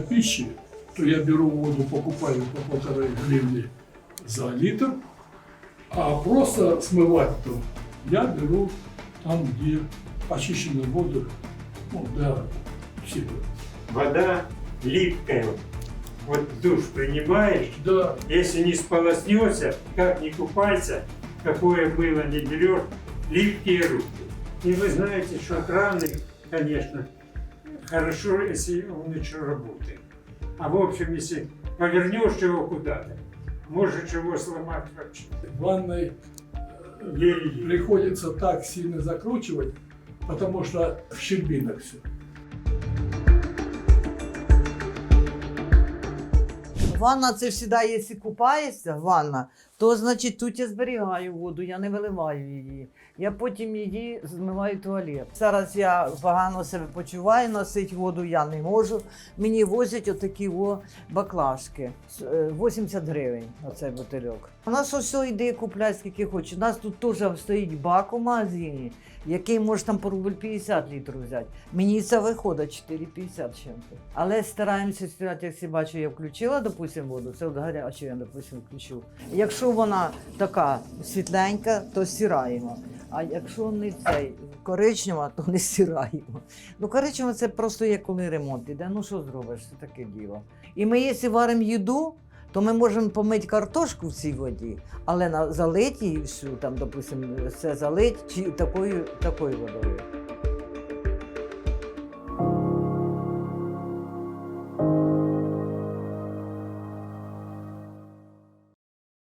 жилище, то я беру воду, покупаю по полторы гривны за литр, а просто смывать там я беру там, где очищенную воду ну, для себя. Вода липкая. Вот душ принимаешь, Да, если не сполоснешься, как не купайся, какое было не берешь, липкие руки. И вы знаете, что краны, конечно, хорошо, если он еще работает. А в общем, если повернешь его куда-то, может его сломать вообще. в ванной Еле-еле. приходится так сильно закручивать, потому что в щербинах все. Ванна це завжди, якщо купаєшся, ванна, то значить тут я зберігаю воду, я не виливаю її. Я потім її змиваю туалет. Зараз я погано себе почуваю, носити воду я не можу. Мені возять отакі о баклажки. Е, 80 гривень оцей бутильок. У нас ось йди купляй скільки хочеш. У нас тут теж стоїть бак у магазині, який може там по рубль 50 літрів взяти. Мені це виходить 4,50 чим-то. Але стараємося стирати, якщо бачу, я включила, допустим, воду, це от гарячу я, допустим, включу. Якщо вона така світленька, то стираємо. А якщо не цей коричнева, то не стираємо. Ну, коричнева це просто є коли ремонт іде. Ну що зробиш, це таке діло. І ми, якщо варимо їду, то ми можемо помити картошку в цій воді, але на залить всю, там, допустим, все залить чи такою, такою водою.